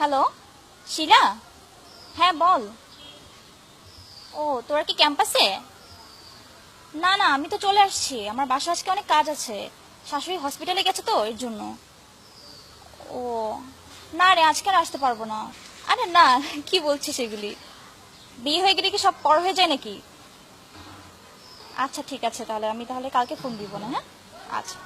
Hello শিলা? হ্যাঁ বল। ও, তোরা কি ক্যাম্পাসে? না না, আমি তো চলে আসছি। আমার বাসা আজকে অনেক কাজ আছে। শাশুড়ি হসপিটালে গেছে তো, এর জন্য। ও, না রে, আজকে আর আসতে পারব না। আরে না, কি বলছিস এগুলি? বিয়ে হয়ে গেলে কি সব পর হয়ে যায় নাকি? আচ্ছা ঠিক আছে, তাহলে আমি তাহলে কালকে ফোন দিব না হ্যাঁ? আচ্ছা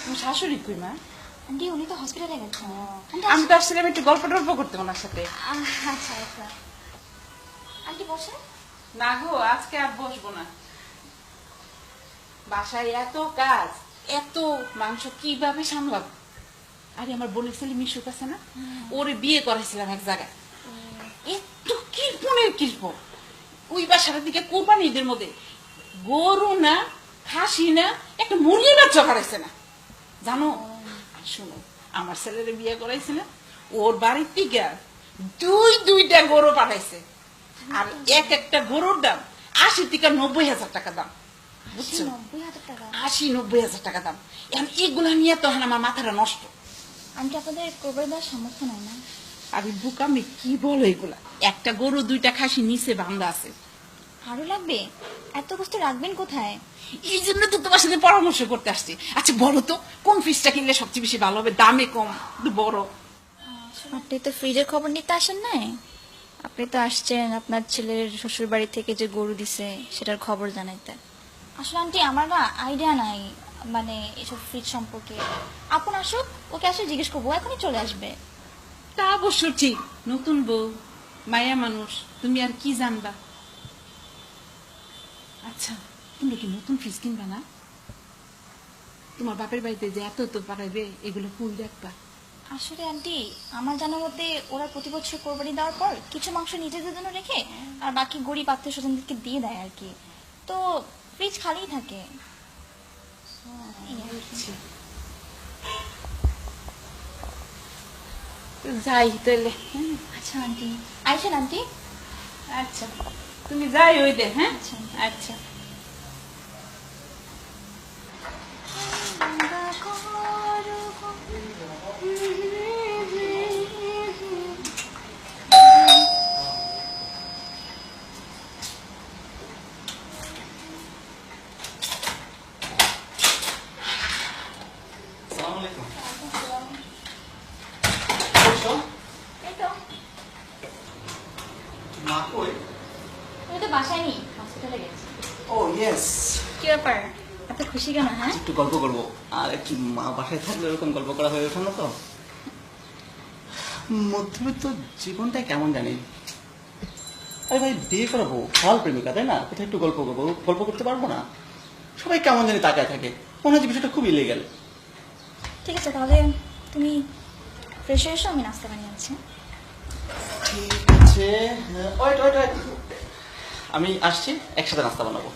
তোমার শাশুড়ি কই মা? আন্টি উনি তো হসপিটালে গেছে। আন্টি আমি তো আসছিলাম একটু গল্প টল্প করতে ওনার সাথে। আচ্ছা আচ্ছা। আন্টি বসে না গো আজকে আর বসবো না। বাসায় এত কাজ এত মাংস কীভাবে সামলাবো? আরে আমার বোনের ছেলে মিশুক আছে না? ওরে বিয়ে করাইছিলাম এক জায়গায়। একটু কিরপনের কিরপ। ওই বাসার দিকে কোরবানি ঈদের মধ্যে গরু না খাসি না একটা মুরগির বাচ্চা করাইছে না। জানো শোনো আমার ছেলের বিয়ে করাইছিল ওর বাড়ির থেকে দুই দুইটা গরু পাঠাইছে। আর এক একটা গরুর দাম আশি থেকে নব্বই হাজার টাকা দাম বুঝছ? আশি নব্বই হাজার টাকা দাম? এখন এগুলা নিয়ে তখন আমার মাথাটা নষ্ট। আন্টি আপনাদের কোরবানি দেওয়ার সামর্থ্য নাই না। আমি বুকামি কি বলো এগুলা? একটা গরু দুইটা খাসি নিচে বান্ধা আছে। আরও লাগবে? এত বস্তু রাখবেন কোথায়? এই জন্য তো তোমার সাথে পরামর্শ করতে আসছি। আচ্ছা বলো তো কোন ফ্রিজটা কিনলে সবচেয়ে বেশি ভালো হবে? দামে কম বড়। আপনি তো ফ্রিজের খবর নিতে আসেন নাই? আপনি তো আসছেন আপনার ছেলের শ্বশুর বাড়ি থেকে যে গরু দিছে সেটার খবর জানাইতে। আসলে আন্টি আমার না আইডিয়া নাই মানে এসব ফ্রিজ সম্পর্কে। আপন আসুক ওকে আসলে জিজ্ঞেস করব এখনই চলে আসবে। তা অবশ্য ঠিক নতুন বউ মায়া মানুষ তুমি আর কি জানবা? আচ্ছা তোমরা কি নতুন ফ্রিজ কিনবা না? তোমার বাপের বাড়িতে যে এত তো পাঠাইবে এগুলো ফুল রাখবা আসলে আন্টি আমার জানা মতে ওরা প্রতি বছর কোরবানি দেওয়ার পর কিছু মাংস নিজেদের জন্য রেখে আর বাকি গরিব আত্মীয় স্বজনদেরকে দিয়ে দেয় আর কি। তো ফ্রিজ খালিই থাকে। যাই তাহলে। আচ্ছা আন্টি। আইসেন আন্টি। আচ্ছা। তুমি যাই ওই দে হ্যাঁ আচ্ছা। আচ্ছা আসসালামু আলাইকুম এই তো মা কই তুমি তো বাসায় নেই হসপিটালে গেছি ও ইয়েস কি ব্যাপার? এত খুশি কেন হ্যাঁ? একটু গল্প করব। আর একটু মা বাসায় থাকলে এরকম গল্প করা হয়ে ওঠে না তো? মধ্যবিত্ত জীবনটা কেমন জানি? আরে ভাই বিয়ে করাবো ফল প্রেমিকা তাই না? কোথায় একটু গল্প করব গল্প করতে পারব না? সবাই কেমন জানি তাকায় থাকে। মনে হচ্ছে বিষয়টা খুব ইলিগেল ঠিক আছে তাহলে তুমি ফ্রেশ হয়ে এসো আমি নাস্তা বানিয়ে আনছি। ঠিক আছে। Wait wait wait. আমি আসছি একসাথে নাস্তা বানাবো।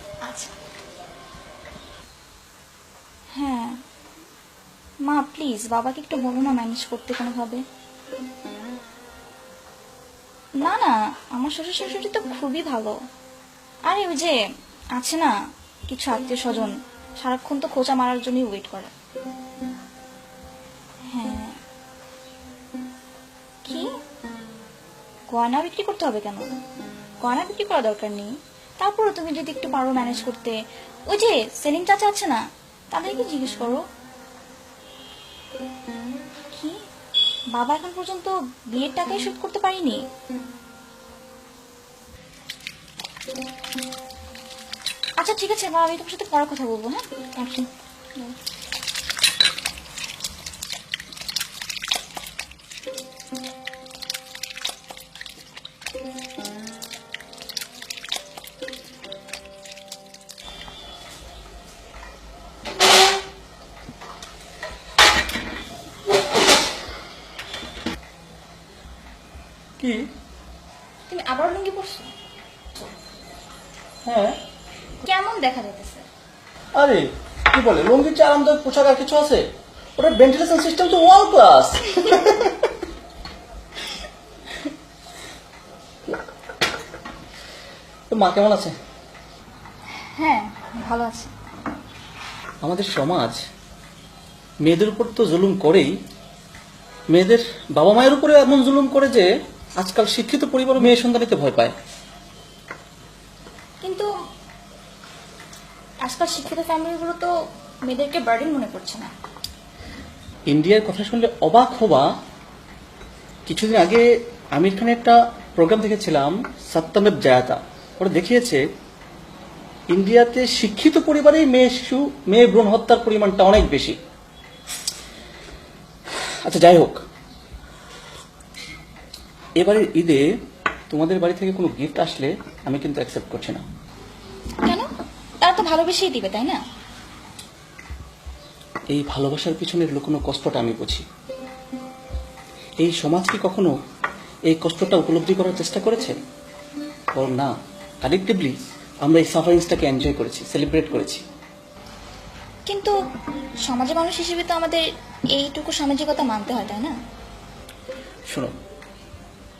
হ্যাঁ। মা প্লিজ বাবাকে একটু বলো না ম্যানেজ করতে কোনোভাবে। না না, আমার শ্বশুর শাশুড়ি তো খুবই ভালো। আরে, ওই যে আছে না, কিছু আত্মীয় স্বজন সারাক্ষণ তো খোঁচা মারার জন্যই ওয়েট করে। হ্যাঁ। কি? গয়না বিক্রি করতে হবে কেন? গয়না বিক্রি করা দরকার নেই। তারপরে তুমি যদি একটু পারো ম্যানেজ করতে। ওই যে, সেলিম চাচা আছে না? তাদেরকে জিজ্ঞেস করো। কি? বাবা এখন পর্যন্ত বিয়ের টাকাই শোধ করতে পারিনি? আচ্ছা ঠিক আছে বাবা আমি তোমার সাথে পরে কথা বলব হ্যাঁ? রাখি। কি? তুমি আবার লুঙ্গি পরছো? হ্যাঁ। কেমন দেখা যাইতেছে? আরে কি বলে লুঙ্গির চেয়ে আরামদায়ক পোশাক আর কিছু আছে ওটার ভেন্টিলেশন সিস্টেম তো ওয়ার্ল্ড ক্লাস তো মা কেমন আছে? হ্যাঁ ভালো আছে। আমাদের সমাজ মেয়েদের উপর তো জুলুম করেই মেয়েদের বাবা মায়ের উপরে এমন জুলুম করে যে আজকাল শিক্ষিত পরিবার মেয়ে সন্তানিতে ভয় পায়। কিন্তু আজকাল শিক্ষিত ফ্যামিলিগুলো তো মেয়েদেরকে বার্ডেন মনে করছে না। ইন্ডিয়ার কথা শুনলে অবাক হবা কিছুদিন আগে আমির খানের একটা প্রোগ্রাম দেখেছিলাম সত্যমেব জায়াতা। ওরা দেখিয়েছে ইন্ডিয়াতে শিক্ষিত পরিবারেই মেয়ে শিশু মেয়ে ভ্রূণ হত্যার পরিমাণটা অনেক বেশি। আচ্ছা যাই হোক এবারে ঈদে তোমাদের বাড়ি থেকে কোনো গিফট আসলে আমি কিন্তু অ্যাকসেপ্ট করছি না। কেন? তারা তো ভালোবেসেই দিবে তাই না? এই ভালোবাসার পিছনের লুকোনো কষ্টটা আমি বুঝি। এই সমাজ কি কখনো এই কষ্টটা উপলব্ধি করার চেষ্টা করেছে? বরং না কালেকটিভলি আমরা এই সাফারিংসটাকে এনজয় করেছি সেলিব্রেট করেছি। কিন্তু সমাজের মানুষ হিসেবে তো আমাদের এইটুকু সামাজিকতা মানতে হয় তাই না? শোনো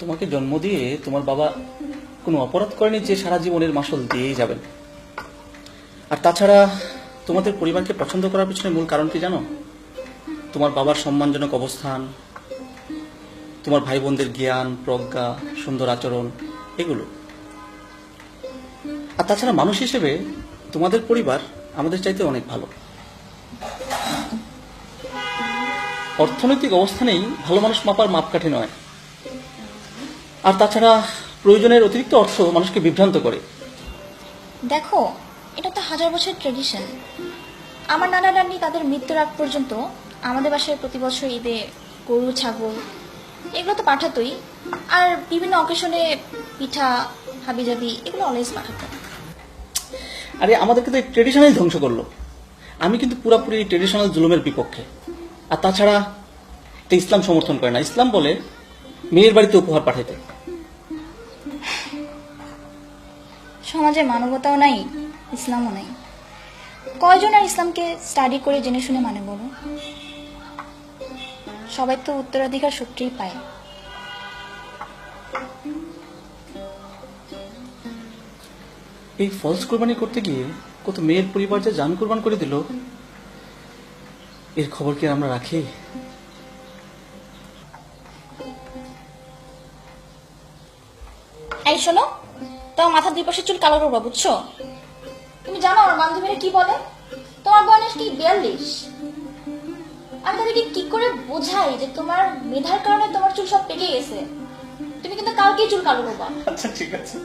তোমাকে জন্ম দিয়ে তোমার বাবা কোনো অপরাধ করেনি যে সারা জীবনের মাসল দিয়েই যাবেন। আর তাছাড়া তোমাদের পরিবারকে পছন্দ করার পিছনে মূল কারণ কি জানো? তোমার বাবার সম্মানজনক অবস্থান, তোমার ভাই বোনদের জ্ঞান, প্রজ্ঞা, সুন্দর আচরণ, এগুলো। আর তাছাড়া মানুষ হিসেবে তোমাদের পরিবার আমাদের চাইতে অনেক ভালো। অর্থনৈতিক অবস্থানেই ভালো মানুষ মাপার মাপকাঠি নয়। আর তাছাড়া প্রয়োজনের অতিরিক্ত অর্থ মানুষকে বিভ্রান্ত করে। দেখো এটা তো হাজার বছর ট্রেডিশন আমার নানা নানি তাদের মৃত্যুর আগ পর্যন্ত আমাদের বাসায় প্রতি বছর ঈদে গরু ছাগল এগুলো তো পাঠাতোই। আর বিভিন্ন অকেশনে পিঠা হাবিজাবি এগুলো অলওয়েজ পাঠাতো। আরে আমাদেরকে তো এই ট্রেডিশনাল ধ্বংস করল। আমি কিন্তু পুরাপুরি ট্রেডিশনাল জুলুমের বিপক্ষে। আর তাছাড়া এটা ইসলাম সমর্থন করে না। ইসলাম বলে মেয়ের বাড়িতে উপহার পাঠাইতে। সমাজে মানবতাও নাই ইসলামও নাই। কয়জন আর ইসলামকে স্টাডি করে জেনে শুনে মানে বলো? সবাই তো উত্তরাধিকার সূত্রেই পায়। এই ফলস কোরবানি করতে গিয়ে কত মেয়ের পরিবার যে জান কোরবান করে দিল এর খবর কি আমরা রাখি? এই শোনো, তোমার মাথার দুই পাশে চুল কালো করবা বুঝছ? তুমি জানো আমার বান্ধবীরা কি বলে? তোমার বয়স কি বিয়াল্লিশ। আমি তাদেরকে কি করে বোঝাই যে তোমার মেধার কারণে তোমার চুল সব পেকে গেছে? তুমি কিন্তু কালকেই চুল কালো করবা আচ্ছা ঠিক আছে।